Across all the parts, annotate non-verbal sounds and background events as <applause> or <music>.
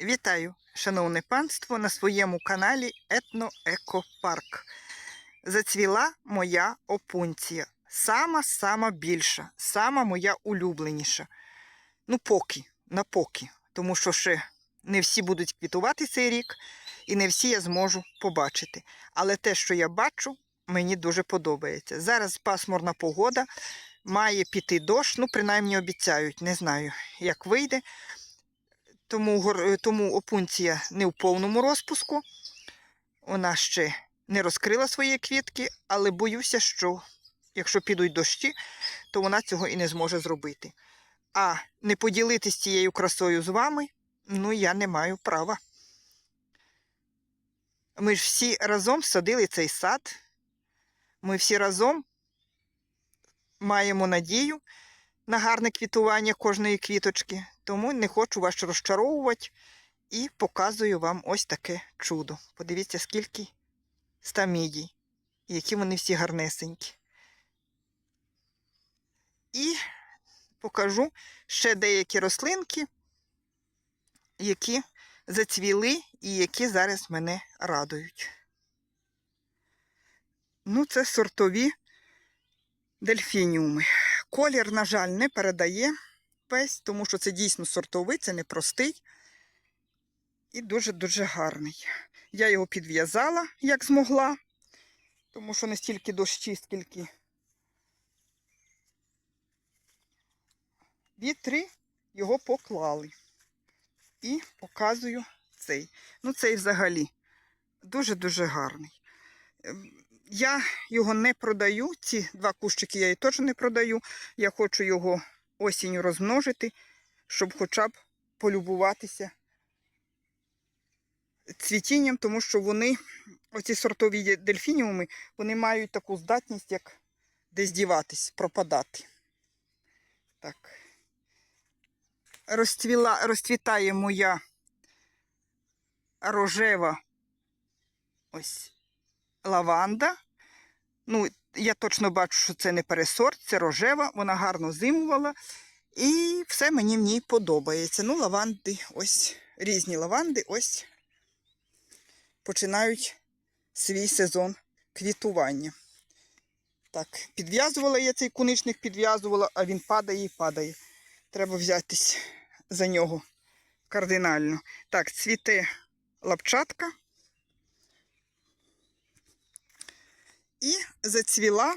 Вітаю, шановне панство, на своєму каналі Етноекопарк. Зацвіла моя опунція. Сама-сама більша, сама моя улюбленіша. Ну, поки, на поки. Тому що ще не всі будуть квітувати цей рік, і не всі я зможу побачити. Але те, що я бачу, мені дуже подобається. Зараз пасмурна погода, має піти дощ, ну, принаймні обіцяють, не знаю, як вийде тому, тому опунція не в повному розпуску. Вона ще не розкрила свої квітки, але боюся, що якщо підуть дощі, то вона цього і не зможе зробити. А не поділитись цією красою з вами, ну я не маю права. Ми ж всі разом садили цей сад. Ми всі разом маємо надію на гарне квітування кожної квіточки, тому не хочу вас розчаровувати і показую вам ось таке чудо. Подивіться, скільки стамідій, які вони всі гарнесенькі. І покажу ще деякі рослинки, які зацвіли і які зараз мене радують. Ну, це сортові дельфініуми. Колір, на жаль, не передає весь, тому що це дійсно сортовий, це не простий і дуже-дуже гарний. Я його підв'язала, як змогла, тому що не стільки дощі, скільки вітри його поклали. І показую цей. Ну, цей взагалі дуже-дуже гарний. Ем, Я його не продаю. Ці два кущики я її теж не продаю. Я хочу його осінню розмножити, щоб хоча б полюбуватися цвітінням, тому що вони, оці сортові дельфініуми, вони мають таку здатність, як десь діватись, пропадати. Так. Розцвіла, розцвітає моя рожева ось лаванда. Ну, я точно бачу, що це не пересорт, це рожева, вона гарно зимувала. І все мені в ній подобається. Ну, лаванди, ось різні лаванди, ось починають свій сезон квітування. Так, підв'язувала я цей куничник, підв'язувала, а він падає і падає. Треба взятись за нього кардинально. Так, цвіте лапчатка. І зацвіла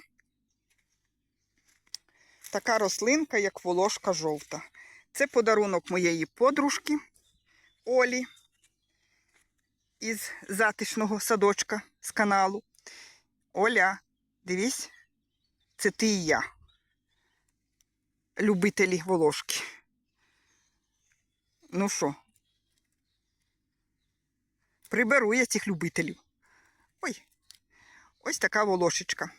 така рослинка, як волошка жовта. Це подарунок моєї подружки Олі із затишного садочка з каналу. Оля, дивись, це ти і я. Любителі волошки. Ну що, приберу я цих любителів. Ось така волошечка.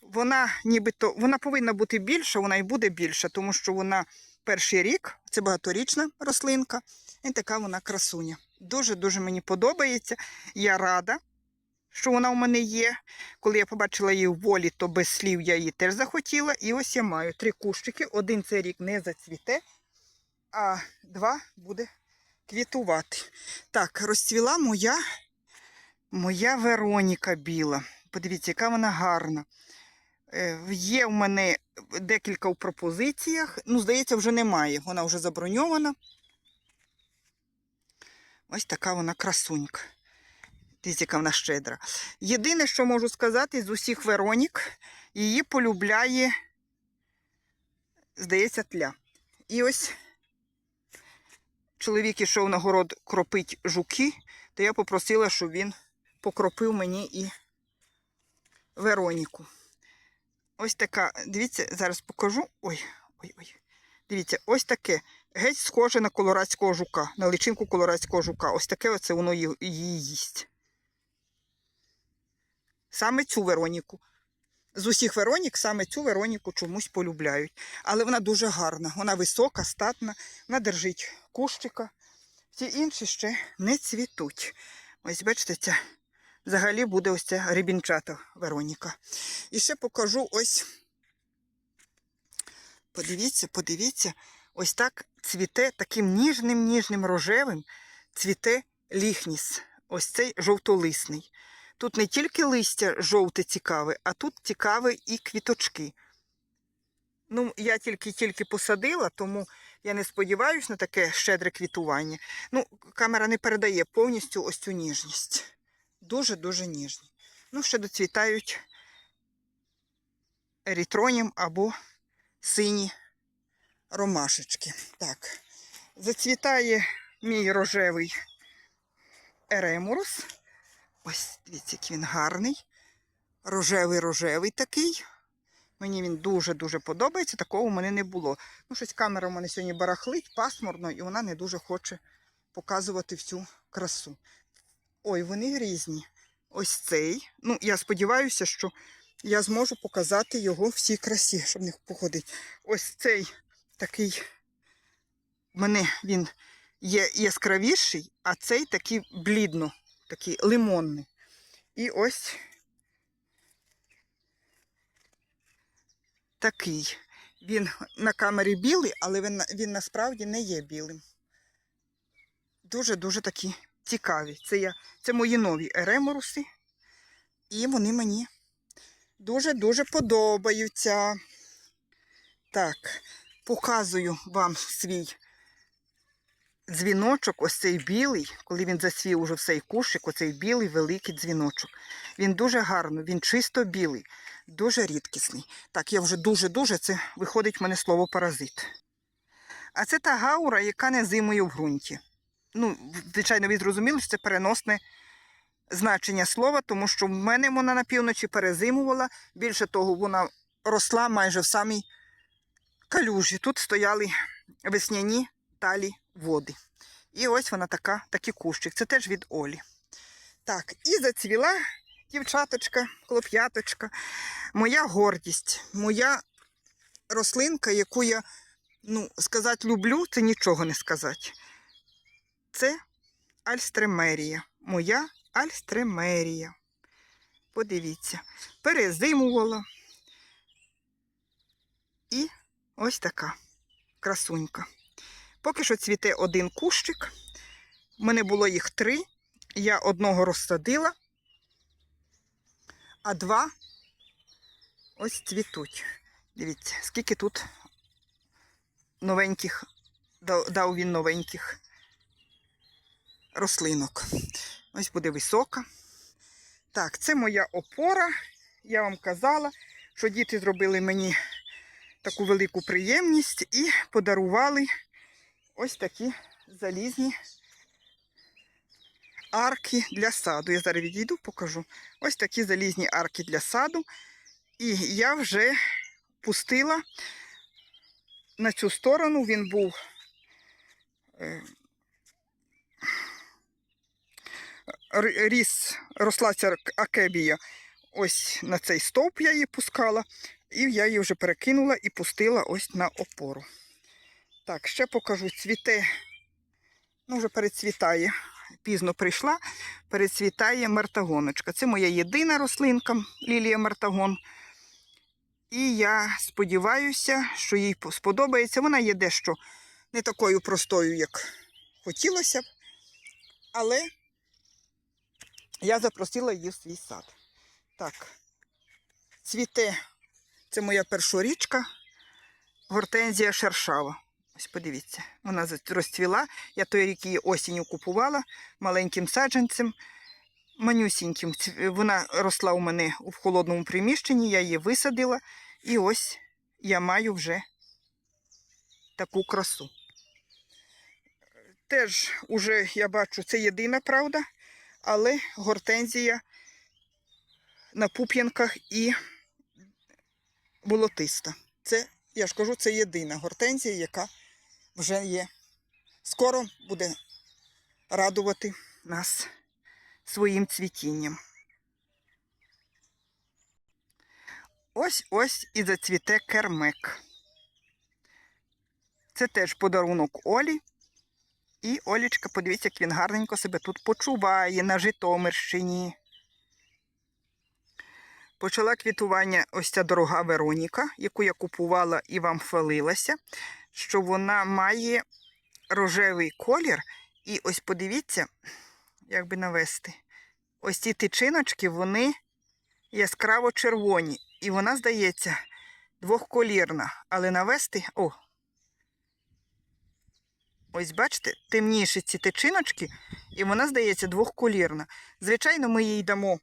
Вона нібито вона повинна бути більша, вона і буде більша, тому що вона перший рік, це багаторічна рослинка, і така вона красуня. Дуже-дуже мені подобається. Я рада, що вона у мене є. Коли я побачила її в волі, то без слів я її теж захотіла. І ось я маю три кущики. Один цей рік не зацвіте, а два буде квітувати. Так, розцвіла моя, моя Вероніка біла. Подивіться, яка вона гарна. Е, Є в мене декілька у пропозиціях. Ну, здається, вже немає. Вона вже заброньована. Ось така вона красунька. Дивіться, яка вона щедра. Єдине, що можу сказати, з усіх Веронік, її полюбляє, здається, тля. І ось чоловік ішов на город кропить жуки, то я попросила, щоб він покропив мені і Вероніку. Ось така, дивіться, зараз покажу. Ой, ой, ой. Дивіться, ось таке. Геть схоже на колорадського жука, на личинку колорадського жука. Ось таке оце воно її їсть. Саме цю Вероніку. З усіх Веронік саме цю Вероніку чомусь полюбляють. Але вона дуже гарна. Вона висока, статна, вона держить кущика. Всі інші ще не цвітуть. Ось бачите, ця взагалі буде ось ця рибінчата Вероніка. І ще покажу ось. Подивіться, подивіться, ось так цвіте таким ніжним, ніжним рожевим цвіте ліхніс. Ось цей жовтолисний. Тут не тільки листя жовте цікаве, а тут цікаві і квіточки. Ну, я тільки-тільки посадила, тому я не сподіваюся на таке щедре квітування. Ну, камера не передає повністю ось цю ніжність. Дуже-дуже ніжні. Ну, ще доцвітають ерітронім або сині ромашечки. Так, зацвітає мій рожевий еремурус. Ось, дивіться, який він гарний. Рожевий-рожевий такий. Мені він дуже-дуже подобається, такого в мене не було. Ну, щось камера у мене сьогодні барахлить, пасмурно, і вона не дуже хоче показувати всю красу. Ой, вони різні. Ось цей. Ну, я сподіваюся, що я зможу показати його всій красі, щоб не походить. Ось цей такий. Мене він є яскравіший, а цей такий блідно, такий лимонний. І ось такий. Він на камері білий, але він, він насправді не є білим. Дуже-дуже такі цікаві. Це, я, це мої нові ереморуси. І вони мені дуже-дуже подобаються. Так, показую вам свій дзвіночок, ось цей білий, коли він засвів уже в цей кущик, оцей білий великий дзвіночок. Він дуже гарний, він чисто білий, дуже рідкісний. Так, я вже дуже-дуже, це виходить в мене слово паразит. А це та гаура, яка не зимує в ґрунті. Ну, звичайно, ви зрозуміли, що це переносне значення слова, тому що в мене вона на півночі перезимувала. Більше того, вона росла майже в самій калюжі. Тут стояли весняні талі води. І ось вона така, такий кущик. Це теж від Олі. Так, і зацвіла дівчаточка, хлоп'яточка. Моя гордість, моя рослинка, яку я, ну, сказати люблю, це нічого не сказати. Це альстремерія. Моя альстремерія. Подивіться, перезимувала. І ось така красунька. Поки що цвіте один кущик. У мене було їх три. Я одного розсадила, а два ось цвітуть. Дивіться, скільки тут новеньких, дав, він новеньких рослинок. Ось буде висока. Так, це моя опора. Я вам казала, що діти зробили мені таку велику приємність і подарували ось такі залізні арки для саду. Я зараз відійду, покажу. Ось такі залізні арки для саду. І я вже пустила на цю сторону. Він був е, ріс, росла ця акебія. Ось на цей стовп я її пускала, і я її вже перекинула і пустила ось на опору. Так, ще покажу, цвіте, ну вже перецвітає. Пізно прийшла, перецвітає мартагоночка. Це моя єдина рослинка, лілія мартагон. І я сподіваюся, що їй сподобається. Вона є дещо не такою простою, як хотілося б, але я запросила її в свій сад. Так, цвіте, це моя першорічка, гортензія шершава. Ось подивіться, вона розцвіла. Я той рік її осінню купувала маленьким саджанцем, манюсіньким. Вона росла у мене в холодному приміщенні, я її висадила, і ось я маю вже таку красу. Теж уже я бачу, це єдина правда, але гортензія на пуп'янках і болотиста. Це, я ж кажу, це єдина гортензія, яка вже є. Скоро буде радувати нас своїм цвітінням. Ось ось і зацвіте кермек. Це теж подарунок Олі. І Олічка, подивіться, як він гарненько себе тут почуває на Житомирщині. Почала квітування ось ця дорога Вероніка, яку я купувала і вам хвалилася, що вона має рожевий колір І ось подивіться, як би навести. Ось ці тичиночки, вони яскраво червоні. І вона, здається, двохколірна. Але навести. О! Ось бачите, темніші ці тичиночки, і вона, здається, двохколірна. Звичайно, ми їй дамо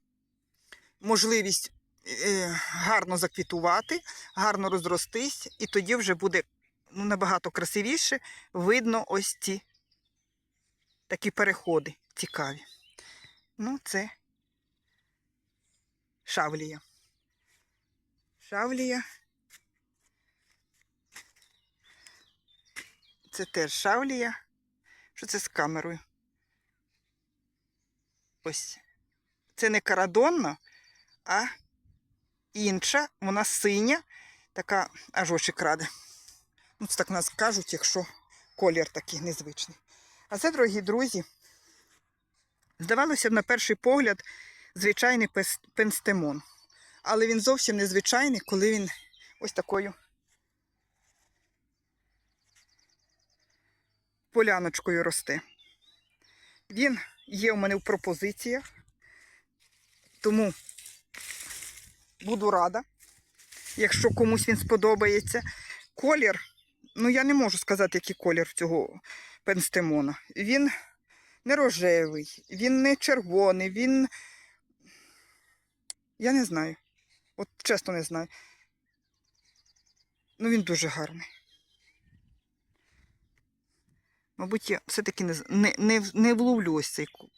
можливість е, гарно заквітувати, гарно розростись, і тоді вже буде ну, набагато красивіше видно ось ці такі переходи цікаві. Ну, це шавлія. Шавлія. Це теж шавлія. Що це з камерою? Ось. Це не карадонна, а інша, вона синя, така аж очі краде. Ну, це так нас кажуть, якщо колір такий незвичний. А це, дорогі друзі, здавалося б, на перший погляд, звичайний пенстемон. Але він зовсім незвичайний, коли він ось такою поляночкою росте. Він є у мене в пропозиціях, тому буду рада, якщо комусь він сподобається. Колір, ну я не можу сказати, який колір цього пенстемона. Він не рожевий, він не червоний, він. Я не знаю. От чесно не знаю. Ну він дуже гарний. Мабуть, я все-таки не, не, не, не вловлю ось цей ку.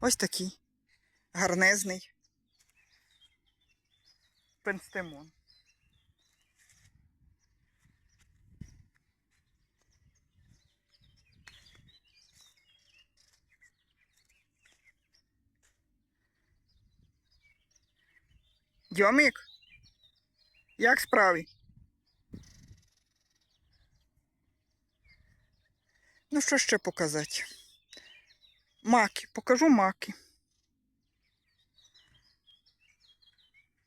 Ось такий гарнезний пенстемон. Дьомик, як справи? Ну, що ще показати? Маки, покажу маки.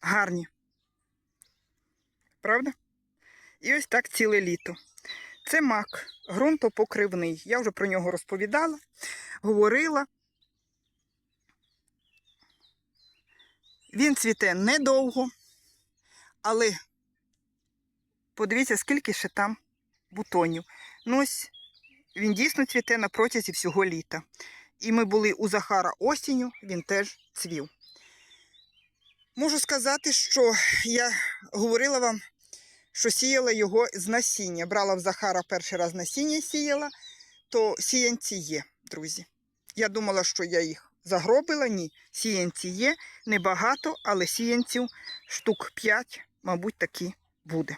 Гарні. Правда? І ось так ціле літо. Це мак, ґрунтопокривний. Я вже про нього розповідала, говорила. Він цвіте недовго, але подивіться, скільки ще там бутонів. Ну ось він дійсно цвіте на протязі всього літа. І ми були у Захара осінню, він теж цвів. Можу сказати, що я говорила вам, що сіяла його з насіння. Брала в Захара перший раз насіння сіяла, то сіянці є, друзі. Я думала, що я їх загробила. Ні, сіянці є, небагато, але сіянців штук 5, мабуть, таки буде.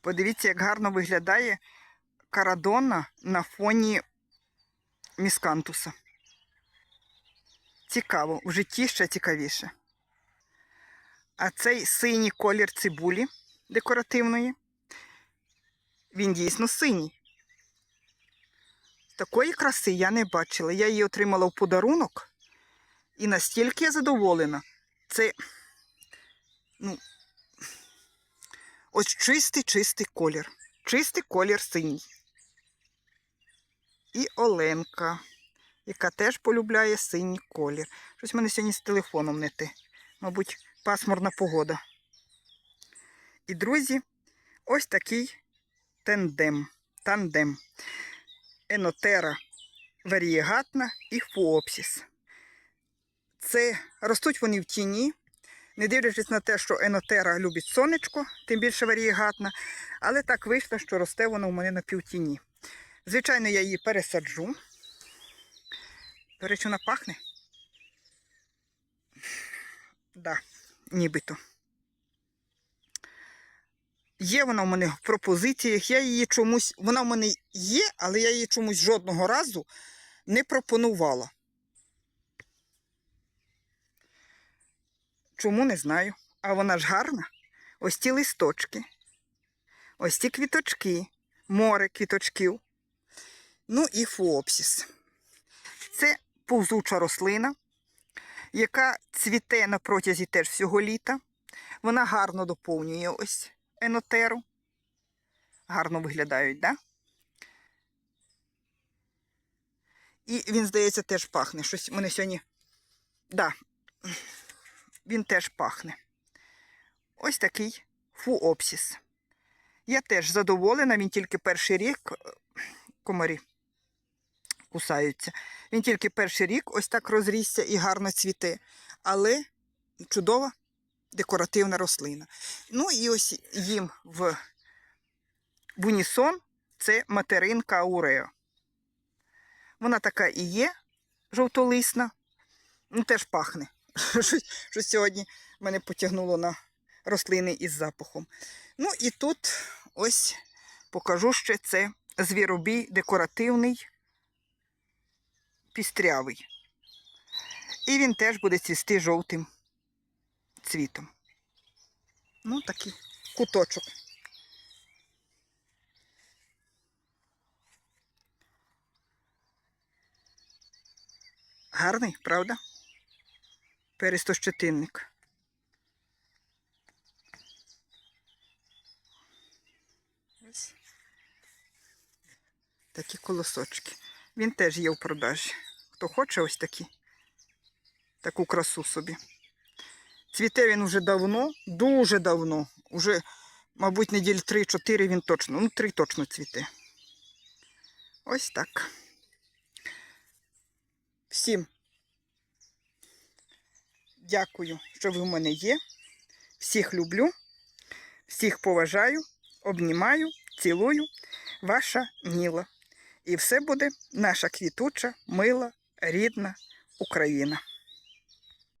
Подивіться, як гарно виглядає карадонна на фоні міскантуса. Цікаво, в житті ще цікавіше. А цей синій колір цибулі декоративної, він дійсно синій. Такої краси я не бачила. Я її отримала в подарунок. І настільки я задоволена. Це, ну, ось чистий, чистий колір. Чистий колір синій. І Оленка, яка теж полюбляє синій колір. Щось в мене сьогодні з телефоном не те. Мабуть, пасмурна погода. І, друзі, ось такий тендем. Тандем. Енотера варієгатна і фуопсіс. Це ростуть вони в тіні, не дивлячись на те, що енотера любить сонечко, тим більше варієгатна, але так вийшло, що росте воно у мене на півтіні. Звичайно, я її пересаджу. До речі, вона пахне. Да, нібито. Є вона в мене в пропозиціях. Я її чомусь, вона в мене є, але я її чомусь жодного разу не пропонувала. Чому не знаю. А вона ж гарна. Ось ті листочки, ось ті квіточки, море квіточків. Ну і фуопсіс. Це повзуча рослина, яка цвіте на протязі теж всього літа. Вона гарно доповнює ось енотеру. гарно виглядають, да? І він, здається, теж пахне. Щось мене сьогодні. Да, він теж пахне. Ось такий фуопсіс. Я теж задоволена, він тільки перший рік комарі кусаються. Він тільки перший рік ось так розрісся і гарно цвіте. Але чудова декоративна рослина. Ну і ось їм в, в унісон це материнка аурео. Вона така і є, жовтолисна, ну теж пахне. <laughs> Що сьогодні мене потягнуло на рослини із запахом. Ну і тут ось покажу ще це звіробій декоративний пістрявий. І він теж буде цвісти жовтим цвітом. Ну, такий куточок. Гарний, правда? Перестощетинник. Ось такі колосочки. Він теж є в продажі. Хто хоче ось такі, таку красу собі. Цвіте він вже давно, дуже давно. Уже, мабуть, неділь 3-4 він точно, ну 3 точно цвіте. Ось так. Всім дякую, що ви в мене є. Всіх люблю, всіх поважаю, обнімаю, цілую. Ваша Ніла. І все буде наша квітуча, мила, рідна Україна.